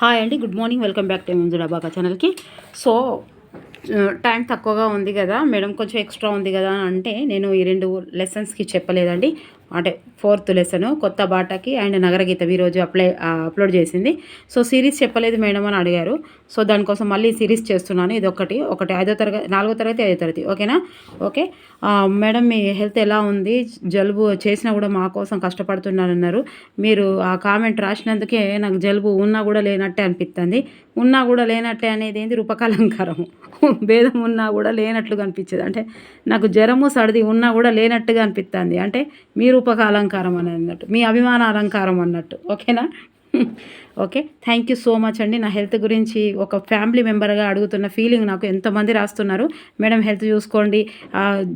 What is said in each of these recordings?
Hi అండి good morning welcome back to Manju Dabaka ఛానల్కి. So time తక్కువగా ఉంది కదా మేడం కొంచెం ఎక్స్ట్రా ఉంది కదా అని అంటే నేను ఈ రెండు లెసన్స్కి చెప్పలేదండి. అంటే ఫోర్త్ లెసన్ కొత్త బాటకి అండ్ నగరగీతం ఈరోజు అప్లై అప్లోడ్ చేసింది. సో సిరీస్ చెప్పలేదు మేడం అని అడిగారు. సో దానికోసం మళ్ళీ సిరీస్ చేస్తున్నాను. ఇది ఒకటి ఒకటి ఐదో తరగతి నాలుగో తరగతి ఐదో తరగతి. ఓకేనా? ఓకే. మేడం మీ హెల్త్ ఎలా ఉంది? జలుబు చేసినా కూడా మా కోసం కష్టపడుతున్నారన్నారు మీరు ఆ కామెంట్ రాసినందుకే నాకు జలుబు ఉన్నా కూడా లేనట్టే అనిపిస్తుంది ఉన్నా కూడా లేనట్టే అనేది ఏంది? రూపకాలంకారం భేదం ఉన్నా కూడా లేనట్లుగా అనిపించేది అంటే నాకు జ్వరము సర్ది ఉన్నా కూడా లేనట్టుగా అనిపిస్తుంది అంటే మీరు రూపక అలంకారం అని అన్నట్టు మీ అభిమాన అలంకారం అన్నట్టు. ఓకేనా? Okay thank you so much అండి. నా హెల్త్ గురించి ఒక ఫ్యామిలీ మెంబర్గా అడుగుతున్న ఫీలింగ్ నాకు ఎంతమంది రాస్తున్నారు. మేడం హెల్త్ చూసుకోండి.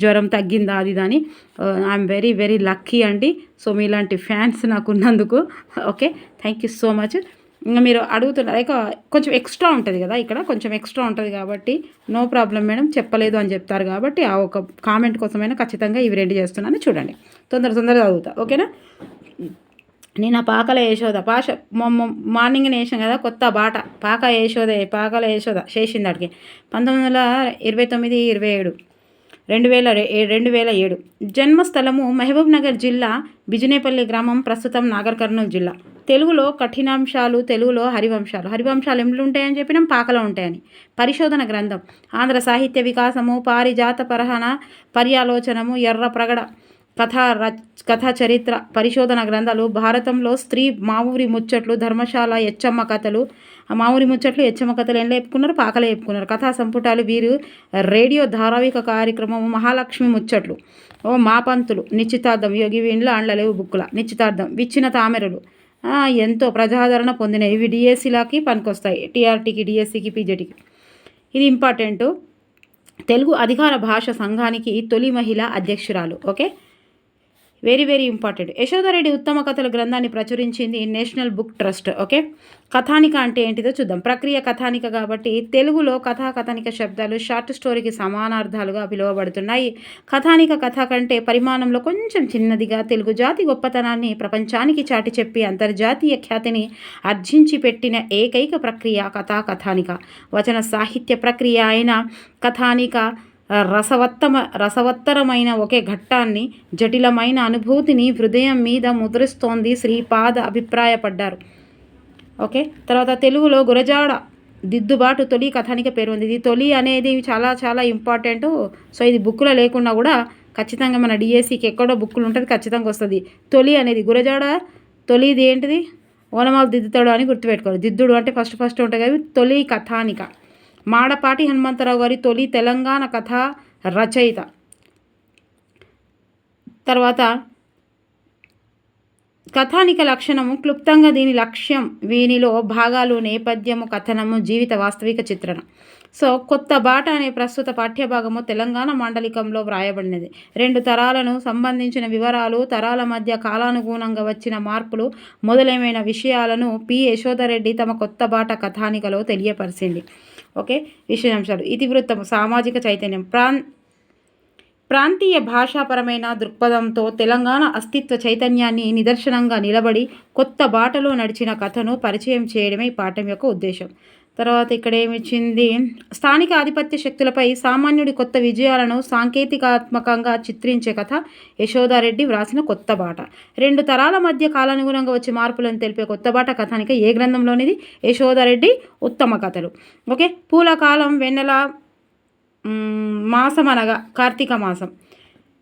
జ్వరం తగ్గిందా అది దాని ఐఎమ్ వెరీ వెరీ లక్కీ అండి. సో మీలాంటి ఫ్యాన్స్ నాకు ఉన్నందుకు. Okay thank you so much ఇంకా మీరు అడుగుతున్నారు ఇక కొంచెం ఎక్స్ట్రా ఉంటుంది కదా ఇక్కడ కొంచెం ఎక్స్ట్రా ఉంటుంది కాబట్టి నో ప్రాబ్లం మేడం చెప్పలేదు అని చెప్తారు కాబట్టి ఆ ఒక కామెంట్ కోసమైనా ఖచ్చితంగా ఇవి రెండు చేస్తున్నాను చూడండి. తొందర తొందరగా చదువుతా ఓకేనా? నేను ఆ పాకల యశోద పాష మార్నింగ్ వేసాం కదా కొత్త బాట పాక యశోద పాకల యశోద చేసింది అడిగి. పంతొమ్మిది వందల ఇరవై తొమ్మిది ఇరవై ఏడు. రెండు వేల రెండు వేల ఏడు. జన్మస్థలము మహబూబ్ నగర్ జిల్లా బిజినేపల్లి గ్రామం ప్రస్తుతం నాగర్ కర్నూలు జిల్లా. తెలుగులో కఠినాంశాలు తెలుగులో హరివంశాలు. హరివంశాలు ఎట్లు ఉంటాయని చెప్పినాం? పాకలో ఉంటాయని. పరిశోధన గ్రంథం. ఆంధ్ర సాహిత్య వికాసము పారిజాత పరహన పర్యాలోచనము ఎర్ర ప్రగడ కథా రచ్ కథా చరిత్ర పరిశోధన గ్రంథాలు భారతంలో స్త్రీ మావూరి ముచ్చట్లు ధర్మశాల ఎచ్చమ్మ కథలు. మావూరి ముచ్చట్లు ఎచ్చమ్మ కథలు ఏం లేపుకున్నారు? పాకలే చెప్పుకున్నారు. కథా సంపుటాలు వీరు రేడియో ధారావాహిక కార్యక్రమం మహాలక్ష్మి ముచ్చట్లు. ఓ మా పంతులు నిశ్చితార్థం యోగి ఇండ్ల అండ్లలేవు బుక్కుల. నిశ్చితార్థం. విచ్చిన తామెరలు. ఎంతో ప్రజాదరణ పొందినవి ఇవి డిఎస్సీలకి పనికొస్తాయి. టీఆర్టీకి డిఎస్సికి పీజెటీకి. ఇది ఇంపార్టెంటు. తెలుగు అధికార భాష సంఘానికి తొలి మహిళ అధ్యక్షురాలు. Okay? Very very important. Yashoda Reddy ఉత్తమ కథల గ్రంథాన్ని ప్రచురించింది నేషనల్ బుక్ ట్రస్ట్ ఓకే? కథానిక అంటే ఏంటిదో చూద్దాం. ప్రక్రియ కథానిక కాబట్టి తెలుగులో కథా కథానిక శబ్దాలు షార్ట్ స్టోరీకి సమానార్థాలుగా పిలువబడుతున్నాయి. కథానిక కథ కంటే పరిమాణంలో కొంచెం చిన్నదిగా తెలుగు జాతి గొప్పతనాన్ని ప్రపంచానికి చాటి చెప్పి అంతర్జాతీయ ఖ్యాతిని అర్జించి పెట్టిన ఏకైక ప్రక్రియ కథా కథానిక వచన సాహిత్య ప్రక్రియ అయిన కథానిక రసవత్తమ రసవత్తరమైన ఒకే ఘట్టాన్ని జటిలమైన అనుభూతిని హృదయం మీద ముద్రిస్తోంది శ్రీపాద అభిప్రాయపడ్డారు. ఓకే? తర్వాత తెలుగులో గురజాడ దిద్దుబాటు తొలి కథానిక పేరు ఉంది. ఇది తొలి అనేది చాలా చాలా ఇంపార్టెంట్. సో ఇది బుక్లో లేకుండా కూడా ఖచ్చితంగా మన డిఎస్సికి ఎక్కడో బుక్కులు ఉంటుంది ఖచ్చితంగా వస్తుంది. తొలి అనేది గురజాడ తొలిది ఏంటిది? ఓనమాలు దిద్దుతాడు అని గుర్తుపెట్టుకోవాలి. దిద్దుడు అంటే ఫస్ట్ ఫస్ట్ ఉంటుంది కదా తొలి కథానిక. మాడపాటి హనుమంతరావు గారి తొలి తెలంగాణ కథ రచయిత. తర్వాత కథానిక లక్షణము క్లుప్తంగా దీని లక్ష్యం వీనిలో భాగాలు నేపథ్యము కథనము జీవిత వాస్తవిక చిత్రణ. సో కొత్త బాట అనే ప్రస్తుత పాఠ్యభాగము తెలంగాణ మాండలికంలో వ్రాయబడినది. రెండు తరాలను సంబంధించిన వివరాలు తరాల మధ్య కాలానుగుణంగా వచ్చిన మార్పులు మొదలైన విషయాలను పి. యశోదరెడ్డి తమ కొత్త బాట కథానికలో తెలియపరిచింది. ఓకే? విశేషాంశాలు. ఇతివృత్తం సామాజిక చైతన్యం. ప్రాన్ ప్రాంతీయ భాషాపరమైన దృక్పథంతో తెలంగాణ అస్తిత్వ చైతన్యాన్ని నిదర్శనంగా నిలబడి కొత్త బాటలో నడిచిన కథను పరిచయం చేయడమే ఈ పాఠం యొక్క ఉద్దేశం. తర్వాత ఇక్కడ ఏమిచ్చింది? స్థానిక ఆధిపత్య శక్తులపై సామాన్యుడి కొత్త విజయాలను సాంకేతికాత్మకంగా చిత్రించే కథ యశోదారెడ్డి వ్రాసిన కొత్త బాట. రెండు తరాల మధ్య కాలానుగుణంగా వచ్చే మార్పులను తెలిపే కొత్త బాట కథానిక ఏ గ్రంథంలోనిది? యశోదారెడ్డి ఉత్తమ కథలు. ఓకే? పూల కాలం వెన్నెల మాసం అనగా కార్తీక మాసం.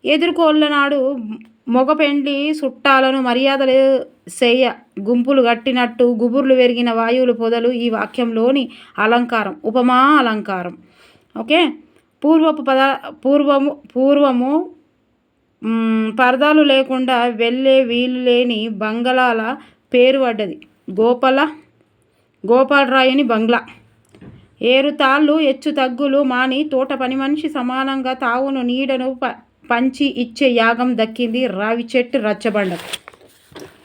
ఎదుర్కోళ్ళనాడు మొగ పెండ్లి చుట్టాలను మర్యాదలు చేయ గుంపులు కట్టినట్టు గుబుర్లు పెరిగిన వాయువులు పొదలు ఈ వాక్యంలోని అలంకారం ఉపమా అలంకారం. ఓకే? పూర్వపు పద పూర్వము పూర్వము పరదాలు లేకుండా వెళ్ళే వీలు లేని బంగళాల పేరు పడ్డది. గోపాల గోపాలరాయుని బంగ్లా. ఏరు తాళ్ళు ఎచ్చు తగ్గులు మాని తోట పని మనిషి సమానంగా తావును నీడను ప పంచి ఇచ్చే యాగం దక్కింది రావి చెట్టు రచ్చబండ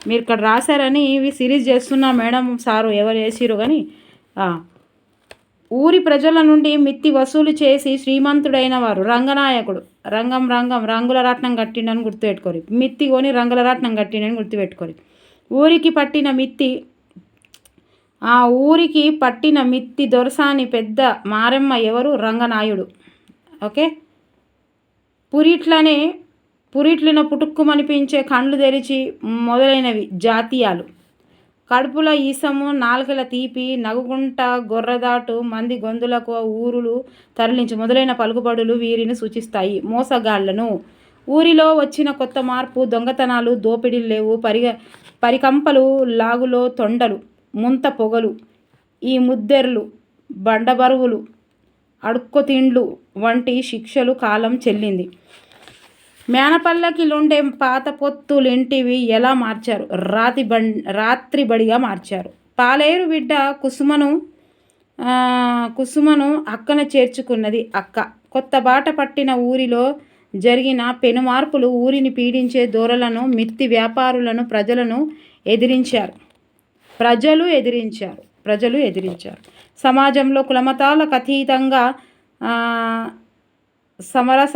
మీరు ఇక్కడ రాశారని ఇవి సిరీస్ చేస్తున్నా మేడం సారు ఎవరు వేసిరు కానీ ఊరి ప్రజల నుండి మిత్తి వసూలు చేసి శ్రీమంతుడైన వారు రంగనాయకుడు. రంగం రంగం రంగుల రాట్నం కట్టిండని గుర్తుపెట్టుకోరు. మిత్తి కొని రంగుల రాట్నం కట్టిండని గుర్తుపెట్టుకోరు. ఊరికి పట్టిన మిత్తి ఆ ఊరికి పట్టిన మిత్తి దొరసాని పెద్ద మారెమ్మ ఎవరు? రంగనాయుడు. ఓకే? పురిట్లనే పురిట్లను పుటుక్కుమనిపించే కండ్లు తెరిచి మొదలైనవి జాతీయాలు. కడుపుల ఈసము నాలుకల తీపి నగుగుంట గొర్రదాటు మంది గొంతులకు ఊరులు తరలించి మొదలైన పలుకుబడులు వీరిని సూచిస్తాయి. మోసగాళ్ళను. ఊరిలో వచ్చిన కొత్త మార్పు దొంగతనాలు దోపిడీలు లేవు. పరిగ పరికంపలు లాగులో తొండలు ముంత పొగలు ఈ ముద్దెర్లు బండబరువులు అడుక్కో తిండ్లు వంటి శిక్షలు కాలం చెల్లింది. మేనపల్లకిలుండే పాత పొత్తులింటివి ఎలా మార్చారు? రాతి బం రాత్రి బడిగా మార్చారు. పాలేరు బిడ్డ కుసుమను కుసుమను అక్కన చేర్చుకున్నది అక్క. కొత్త బాట పట్టిన ఊరిలో జరిగిన పెను మార్పులు ఊరిని పీడించే దూరలను మిత్తి వ్యాపారులను ప్రజలను ఎదిరించారు. ప్రజలు ఎదిరించారు. ప్రజలు ఎదిరించారు. సమాజంలో కులమతాలకు అతీతంగా సమరస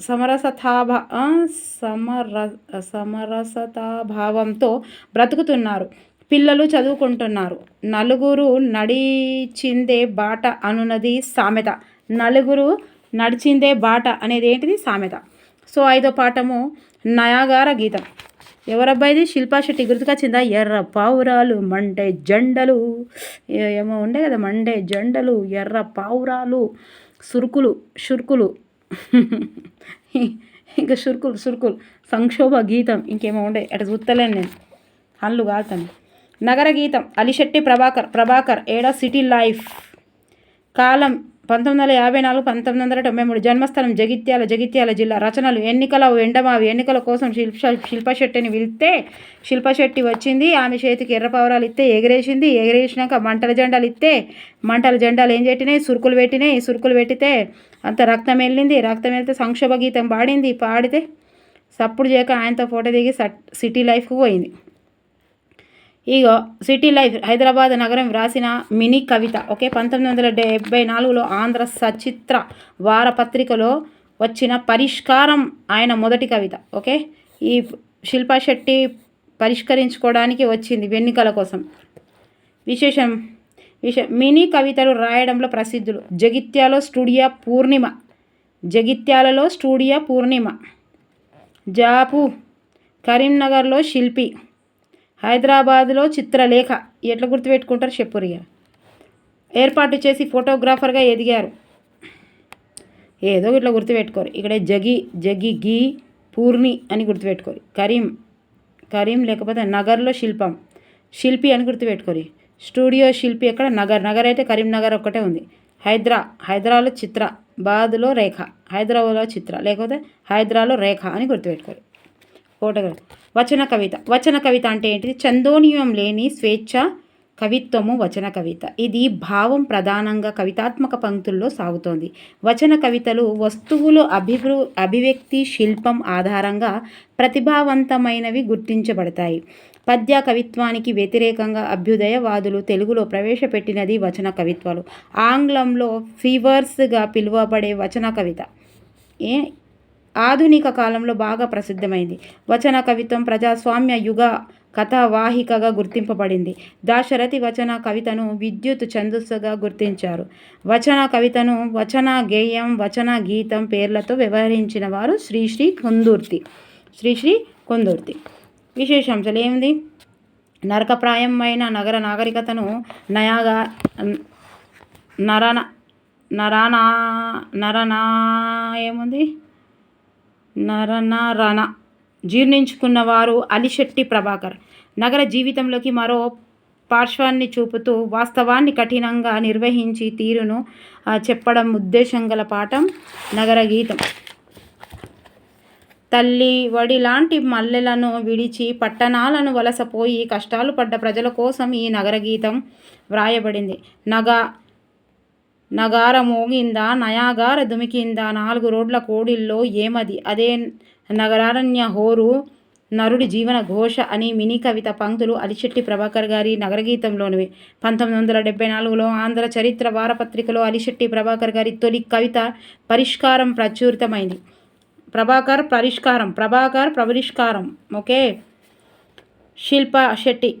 సమరసతాభా సమర సమరసతాభావంతో బ్రతుకుతున్నారు. పిల్లలు చదువుకుంటున్నారు. నలుగురు నడిచిందే బాట అనున్నది సామెత. నలుగురు నడిచిందే బాట అనేది ఏంటిది సామెత. సో ఐదో పాఠము నయాగార గీతం. ఎవరబ్బాయిది? శిల్పా శెట్టి గుర్తుకొచ్చిందా ఎర్ర పావురాలు మండే జెండలు. ఏమో ఉండే కదా మండే జెండలు ఎర్ర పావురాలు సురుకులు షురుకులు. ఇంకా సురుకులు సురుకులు. సంక్షోభ గీతం ఇంకేమో ఉండే. అటు చూస్తలేను నేను. కళ్ళు కాల్తాను నగర గీతం అలిశెట్టి ప్రభాకర్ ప్రభాకర్ ఏడా సిటీ లైఫ్. కాలం పంతొమ్మిది వందల యాభై నాలుగు పంతొమ్మిది వందల తొంభై మూడు జన్మస్థలం జగిత్యాల జగిత్యాల జిల్లా రచనలు ఎన్నికల ఎండమావి ఎన్నికల కోసం శిల్ప శిల్పశెట్టిని పిలిస్తే శిల్పశెట్టి వచ్చింది. ఆమె చేతికి ఎర్రపవరాలు ఇస్తే ఎగిరేసింది. ఎగిరేసినాక మంటల జెండాలు ఇస్తే మంటల జెండాలు ఏం పెట్టినాయి సురుకులు పెట్టినాయి. సురుకులు పెట్టితే అంత రక్తం వెళ్ళింది రక్తం వెళ్తే సంక్షోభ గీతం పాడింది. పాడితే సప్పుడు చేయక ఆయనతో ఫోటో దిగి సిటీ లైఫ్కి పోయింది. ఇగో సిటీ లైఫ్ హైదరాబాద్ నగరం వ్రాసిన మినీ కవిత. ఓకే పంతొమ్మిది వందల డెబ్బై నాలుగులో ఆంధ్ర సచిత్ర వారపత్రికలో వచ్చిన పరిష్కారం ఆయన మొదటి కవిత. ఓకే ఈ శిల్పా శెట్టి పరిష్కరించుకోవడానికి వచ్చింది వెన్నికల కోసం. విశేషం విశ మినీ కవితలు రాయడంలో ప్రసిద్ధులు. జగిత్యాలో స్టూడియో పూర్ణిమ. జగిత్యాలలో స్టూడియో పూర్ణిమ. జాపు కరీంనగర్లో శిల్పి. హైదరాబాద్లో చిత్రలేఖ ఎట్లా గుర్తుపెట్టుకుంటారు చెప్పురిగా ఏర్పాటు చేసి ఫోటోగ్రాఫర్గా ఎదిగారు. ఏదో ఇట్లా గుర్తుపెట్టుకోరు. ఇక్కడ జగి జగి గీ పూర్ణి అని గుర్తుపెట్టుకోరు. కరీం కరీం లేకపోతే నగర్లో శిల్పం శిల్పి అని గుర్తుపెట్టుకోరు. స్టూడియో శిల్పి ఎక్కడ? నగర్. నగర్ అయితే కరీంనగర్ ఒక్కటే ఉంది. హైదరా హైదరాలో చిత్ర బాద్లో రేఖ హైదరాబాద్లో చిత్ర లేకపోతే హైదరాలో రేఖ అని గుర్తుపెట్టుకోరు. ఫోటోగ్రాఫ్ వచన కవిత. వచన కవిత అంటే ఏంటిది? చందోనియం లేని స్వేచ్ఛ కవిత్వము వచన కవిత. ఇది భావం ప్రధానంగా కవితాత్మక పంక్తుల్లో సాగుతోంది. వచన కవితలు వస్తువులు అభివృ అభివ్యక్తి శిల్పం ఆధారంగా ప్రతిభావంతమైనవి గుర్తించబడతాయి. పద్య కవిత్వానికి వ్యతిరేకంగా అభ్యుదయవాదులు తెలుగులో ప్రవేశపెట్టినది వచన కవిత్వాలు. ఆంగ్లంలో ఫీవర్స్గా పిలువబడే వచన కవిత. ఏ? ఆధునిక కాలంలో బాగా ప్రసిద్ధమైంది. వచన కవిత్వం ప్రజాస్వామ్య యుగ కథావాహికగా గుర్తింపబడింది. దాశరథి వచన కవితను విద్యుత్ ఛందస్సుగా గుర్తించారు. వచన కవితను వచన గేయం వచన గీతం పేర్లతో వ్యవహరించిన వారు శ్రీశ్రీ కొందుర్తి. శ్రీశ్రీ కుందుర్తి. విశేషాంశాలు ఏమిది నరకప్రాయమైన నగర నాగరికతను నయాగా నరన నరనా నరనా ఏముంది? నరనరణ జీర్ణించుకున్నవారు అలిశెట్టి ప్రభాకర్. నగర జీవితంలోకి మరో పార్శ్వాన్ని చూపుతూ వాస్తవాన్ని కఠినంగా నిర్వహించి తీరును చెప్పడం ఉద్దేశం గల పాఠం నగర గీతం. తల్లి వడి లాంటి మల్లెలను విడిచి పట్టణాలను వలసపోయి కష్టాలు పడ్డ ప్రజల కోసం ఈ నగర గీతం వ్రాయబడింది. నగ నగార మోగిందా నయాగార దుమికిందా? నాలుగు రోడ్ల కోడిల్లో ఏమది? అదే నగరారణ్య హోరు నరుడి జీవన ఘోష అని మినీ కవిత పంక్తులు అలిశెట్టి ప్రభాకర్ గారి నగరగీతంలోనివి. పంతొమ్మిది వందల డెబ్బై నాలుగులో ఆంధ్ర చరిత్ర వారపత్రికలో అలిశెట్టి ప్రభాకర్ గారి తొలి కవిత పరిష్కారం ప్రచురితమైంది. ప్రభాకర్ పరిష్కారం ప్రభాకర్ పరిష్కారం ఓకే? శిల్ప శెట్టి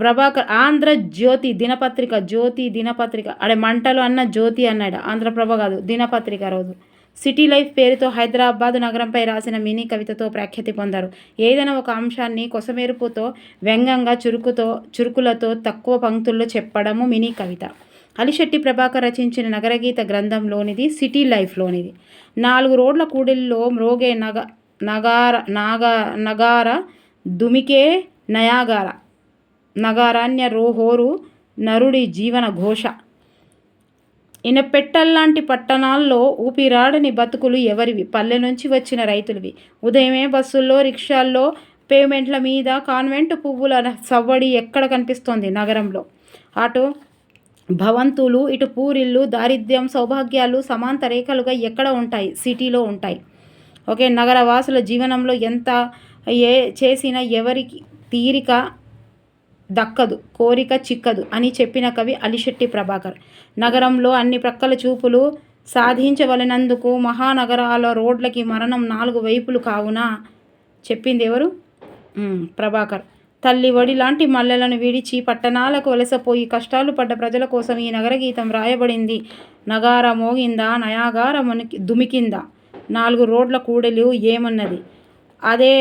ప్రభాకర్ ఆంధ్ర జ్యోతి దినపత్రిక జ్యోతి దినపత్రిక. అడే మంటలు అన్న జ్యోతి అన్నాడు. ఆంధ్రప్రభ కాదు దినపత్రిక రోజు. సిటీ లైఫ్ పేరుతో హైదరాబాద్ నగరంపై రాసిన మినీ కవితతో ప్రఖ్యాతి పొందారు. ఏదైనా ఒక అంశాన్ని కొసమెరుపుతో వ్యంగ్యంగా చురుకుతో చురుకులతో తక్కువ పంక్తుల్లో చెప్పడము మినీ కవిత. అలిశెట్టి ప్రభాకర్ రచించిన నగరగీత గ్రంథంలోనిది సిటీ లైఫ్లోనిది నాలుగు రోడ్ల కూడిల్లో మ్రోగే నగ నగార నాగ నగార దుమికే నయాగార. నగారాన్య రోహోరు నరుడి జీవన ఘోష. ఇనపెట్టల్లాంటి పట్టణాల్లో ఊపిరాడని బతుకులు ఎవరివి? పల్లె నుంచి వచ్చిన రైతులవి. ఉదయమే బస్సుల్లో రిక్షాల్లో పేమెంట్ల మీద కాన్వెంట్ పువ్వుల సవ్వడి ఎక్కడ కనిపిస్తోంది నగరంలో? అటు భవంతులు ఇటు పూరిళ్ళు దారిద్ర్యం సౌభాగ్యాలు సమాంత రేఖలుగా ఎక్కడ ఉంటాయి? సిటీలో ఉంటాయి. ఓకే నగరవాసుల జీవనంలో ఎంత ఏ చేసినా ఎవరికి తీరిక దక్కదు కోరిక చిక్కదు అని చెప్పిన కవి అలిశెట్టి ప్రభాకర్. నగరంలో అన్ని ప్రక్కల చూపులు సాధించవలనందుకు మహానగరాల రోడ్లకి మరణం నాలుగు వైపులు కావున చెప్పింది ఎవరు ప్రభాకర్. తల్లి వడి లాంటి మల్లెలను విడిచి పట్టణాలకు వలసపోయి కష్టాలు పడ్డ ప్రజల కోసం ఈ నగర గీతం రాయబడింది నగార మోగిందా నయాగార మునికి దుమికిందా? నాలుగు రోడ్ల కూడలు ఏమన్నది? అదే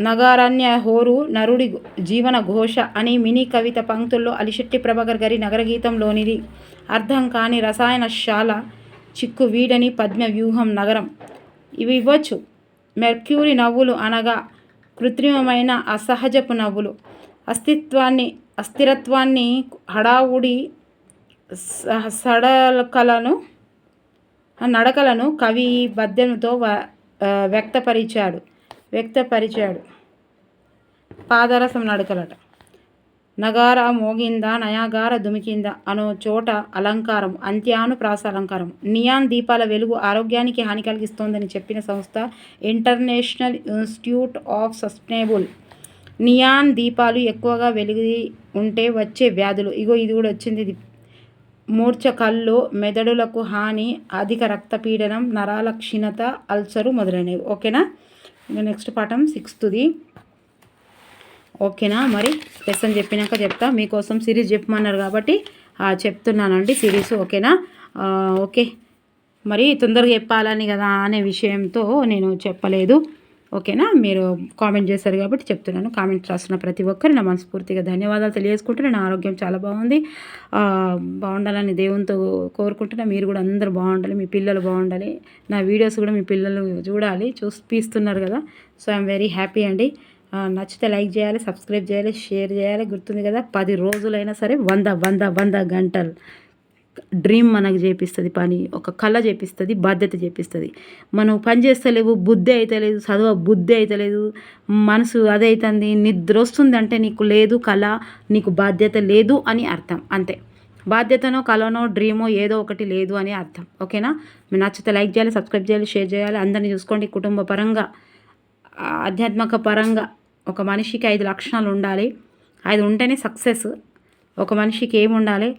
నగారణ్య హోరు నరుడి జీవన ఘోష అని మినీ కవిత పంక్తుల్లో అలిశెట్టి ప్రభాకర్ గారి నగరగీతంలోనిది. అర్థం కాని రసాయనశాల చిక్కు వీడని పద్మ వ్యూహం నగరం. ఇవి ఇవ్వచ్చు. మెర్క్యూరి నవ్వులు అనగా కృత్రిమమైన అసహజపు నవ్వులు. అస్తిత్వాన్ని అస్థిరత్వాన్ని హడావుడి సడలకలను నడకలను కవి పద్యంతో వ్యక్తపరిచాడు. వ్యక్తపరిచాడు. పాదరసం నడకలట. నగార మోగింద నయాగార దుమికింద అనో చోట అలంకారం అంత్యాను అలంకారం నియాన్ దీపాల వెలుగు ఆరోగ్యానికి హాని కలిగిస్తోందని చెప్పిన సంస్థ international institute of sustainable neon దీపాలు ఎక్కువగా వెలిగి ఉంటే వచ్చే వ్యాధులు. ఇగో ఇది కూడా వచ్చింది ఇది. మూర్ఛ కళ్ళు మెదడులకు హాని అధిక రక్తపీడనం నరాల క్షీణత అల్సరు మొదలైనవి. ఓకేనా? నెక్స్ట్ పాఠం సిక్స్త్ది ఓకేనా? మరి లెసన్ చెప్పినాక చెప్తా. మీకోసం సిరీస్ చెప్పమన్నారు కాబట్టి చెప్తున్నానండి సిరీస్ ఓకేనా? ఓకే. మరి తొందరగా చెప్పాలని కదా అనే విషయంతో నేను చెప్పలేదు. ఓకేనా? మీరు కామెంట్ చేశారు కాబట్టి చెప్తున్నాను. కామెంట్ రాసిన ప్రతి ఒక్కరు నా మనస్ఫూర్తిగా ధన్యవాదాలు తెలియజేసుకుంటున్నా నా ఆరోగ్యం చాలా బాగుంది. బాగుండాలని దేవునితో కోరుకుంటున్నా. మీరు కూడా అందరూ బాగుండాలి. మీ పిల్లలు బాగుండాలి. నా వీడియోస్ కూడా మీ పిల్లలు చూడాలి. చూపిస్తున్నారు కదా. సో ఐఎమ్ వెరీ హ్యాపీ అండి. నచ్చితే లైక్ చేయాలి సబ్స్క్రైబ్ చేయాలి షేర్ చేయాలి. గుర్తుంది కదా పది రోజులైనా సరే వంద వంద వంద గంటలు డ్రీమ్ మనకు చేపిస్తుంది పని. ఒక కళ చేపిస్తుంది బాధ్యత చేపిస్తుంది. మనం పని చేస్తలేవు బుద్ధి అవుతలేదు చదువు బుద్ధి అవుతలేదు మనసు అదైతుంది నిద్ర వస్తుంది అంటే నీకు లేదు కళ నీకు బాధ్యత లేదు అని అర్థం. అంతే. బాధ్యతనో కళనో డ్రీమో ఏదో ఒకటి లేదు అని అర్థం. ఓకేనా? మీరు నచ్చితే లైక్ చేయాలి సబ్స్క్రైబ్ చేయాలి షేర్ చేయాలి. అందరినీ చూసుకోండి కుటుంబ పరంగా ఆధ్యాత్మిక పరంగా. ఒక మనిషికి ఐదు లక్షణాలు ఉండాలి. ఐదు ఉంటేనే సక్సెస్. ఒక మనిషికి ఏమి ఉండాలి?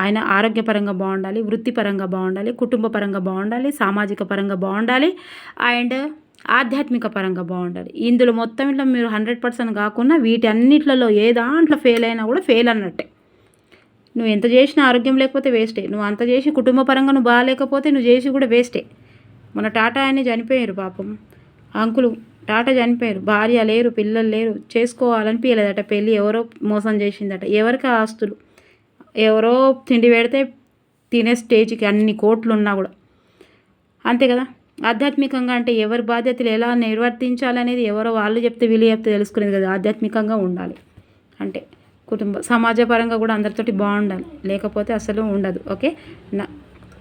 ఆయన ఆరోగ్యపరంగా బాగుండాలి వృత్తిపరంగా బాగుండాలి కుటుంబ పరంగా బాగుండాలి సామాజిక పరంగా బాగుండాలి అండ్ ఆధ్యాత్మిక పరంగా బాగుండాలి. ఇందులో మొత్తం ఇట్లా మీరు హండ్రెడ్ పర్సెంట్ కాకుండా వీటి అన్నిట్లలో ఏ దాంట్లో ఫెయిల్ అయినా కూడా ఫెయిల్ అన్నట్టే. నువ్వు ఎంత చేసినా ఆరోగ్యం లేకపోతే వేస్టే నువ్వు అంత చేసి కుటుంబ పరంగా నువ్వు బాగాలేకపోతే నువ్వు చేసి కూడా వేస్టే మన టాటా అని చనిపోయారు పాపం. అంకులు టాటా చనిపోయారు. భార్య లేరు పిల్లలు లేరు. చేసుకోవాలనిపించలేదట పెళ్ళి ఎవరో మోసం చేసిందట. ఎవరికి ఆస్తులు? ఎవరో తిండి పెడితే తినే స్టేజ్కి అన్ని కోట్లు ఉన్నా కూడా. అంతే కదా? ఆధ్యాత్మికంగా అంటే ఎవరి బాధ్యతలు ఎలా నిర్వర్తించాలనేది ఎవరో వాళ్ళు చెప్తే వీళ్ళు చెప్తే తెలుసుకునేది కదా. ఆధ్యాత్మికంగా ఉండాలి. అంటే కుటుంబ సమాజపరంగా కూడా అందరితోటి బాగుండాలి. లేకపోతే అసలు ఉండదు. ఓకే? నా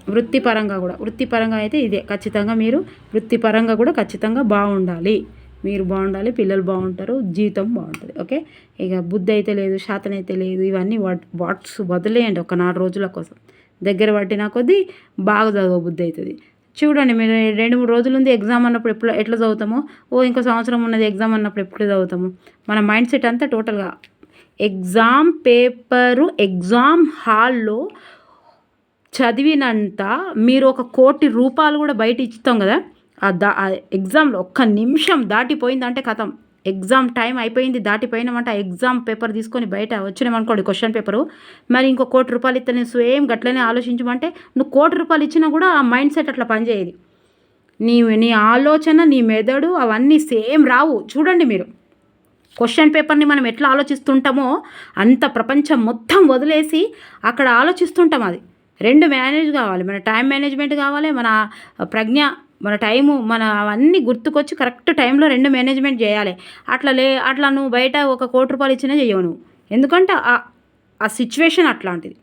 వృత్తిపరంగా కూడా. వృత్తిపరంగా అయితే ఇదే. ఖచ్చితంగా మీరు వృత్తిపరంగా కూడా ఖచ్చితంగా బాగుండాలి. మీరు బాగుండాలి పిల్లలు బాగుంటారు జీవితం బాగుంటుంది. ఓకే? ఇక బుద్ధి అయితే లేదు శాతం అయితే లేదు ఇవన్నీ వాట్ వాట్స్ వదిలేయండి ఒక నాలుగు రోజుల కోసం. దగ్గర పట్టిన కొద్దీ బాగా చదువు బుద్ధి అవుతుంది చూడండి మీరు రెండు మూడు రోజులు ఉంది ఎగ్జామ్ అన్నప్పుడు ఎప్పుడు ఎట్లా చదువుతామో? ఓ ఇంకో సంవత్సరం ఉన్నది ఎగ్జామ్ అన్నప్పుడు ఎప్పుడు చదువుతాము? మన మైండ్ సెట్ అంతా టోటల్గా ఎగ్జామ్ పేపరు ఎగ్జామ్ హాల్లో చదివినంత మీరు ఒక కోటి రూపాయలు కూడా బయట ఇస్తాం కదా? దా ఎగ్జామ్లో ఒక్క నిమిషం దాటిపోయిందంటే కథం. ఎగ్జామ్ టైం అయిపోయింది దాటిపోయినామంటే ఆ ఎగ్జామ్ పేపర్ తీసుకొని బయట వచ్చినామనుకోండి క్వశ్చన్ పేపరు మరి ఇంకో కోటి రూపాయలు ఇస్తే నేను సేమ్ గట్లనే ఆలోచించమంటే నువ్వు కోటి రూపాయలు ఇచ్చినా కూడా ఆ మైండ్ సెట్ అట్లా పనిచేయదు. నీ నీ ఆలోచన నీ మెదడు అవన్నీ సేమ్ రావు. చూడండి మీరు. క్వశ్చన్ పేపర్ని మనం ఎట్లా ఆలోచిస్తుంటామో అంత ప్రపంచం మొత్తం వదిలేసి అక్కడ ఆలోచిస్తుంటాం అది. రెండు మేనేజ్ కావాలి. మన టైం మేనేజ్మెంట్ కావాలి మన ప్రజ్ఞ మన టైము మన అవన్నీ గుర్తుకొచ్చి కరెక్ట్ టైంలో రెండు మేనేజ్మెంట్ చేయాలి. అట్లా లే అట్లా నువ్వు బయట ఒక కోటి రూపాయలు ఇచ్చినా చేయవు నువ్వు. ఎందుకంటే ఆ ఆ సిచ్యువేషన్ అట్లాంటిది.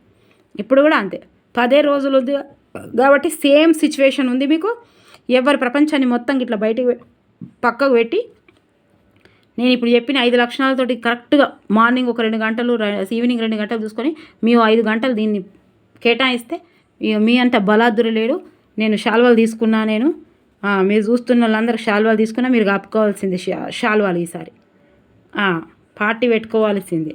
ఇప్పుడు కూడా అంతే. పదే రోజులు ఉంది కాబట్టి సేమ్ సిచ్యువేషన్ ఉంది మీకు. ఎవరి ప్రపంచాన్ని మొత్తం ఇట్లా బయటికి పక్కకు పెట్టి నేను ఇప్పుడు చెప్పిన ఐదు లక్షణాలతోటి కరెక్ట్గా మార్నింగ్ ఒక రెండు గంటలు ఈవినింగ్ రెండు గంటలు చూసుకొని మేము ఐదు గంటలు దీన్ని కేటాయిస్తే ఇక మీ అంత బలాదురు లేడు. నేను శాల్వాలు తీసుకున్నా నేను. మీరు చూస్తున్న వాళ్ళందరూ శాల్వాలు తీసుకున్నా మీరు కప్పుకోవాల్సింది షా- శాల్వాలు ఈసారి. పార్టీ పెట్టుకోవాల్సిందే.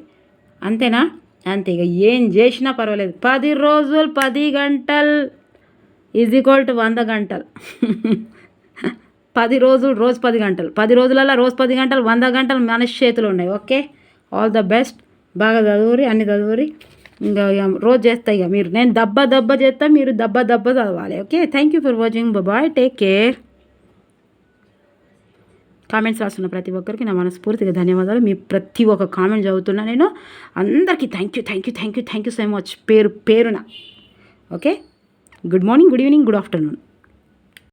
అంతేనా? అంతే ఇక ఏం చేసినా పర్వాలేదు. పది రోజులు పది గంటలు ఈజ్ ఈక్వల్ టు వంద గంటలు. పది రోజులు రోజు పది గంటలు. పది రోజులలో రోజు పది గంటలు వంద గంటలు మన చేతిలో ఉన్నాయి. ఓకే? ఆల్ ద బెస్ట్ బాగా చదువురి అన్ని చదువురి. ఇంకా ఇక రోజు చేస్తా ఇక మీరు. నేను దబ్బ దబ్బ చేస్తా మీరు దబ్బ దబ్బ చదవాలి. Okay thank you for watching bye take care comments రాస్తున్న ప్రతి ఒక్కరికి నా మనస్ఫూర్తిగా ధన్యవాదాలు. మీ ప్రతి ఒక్క కామెంట్ చదువుతున్నా నేను. అందరికీ thank you thank you thank you thank you so much పేరు పేరున. Okay good morning good evening good afternoon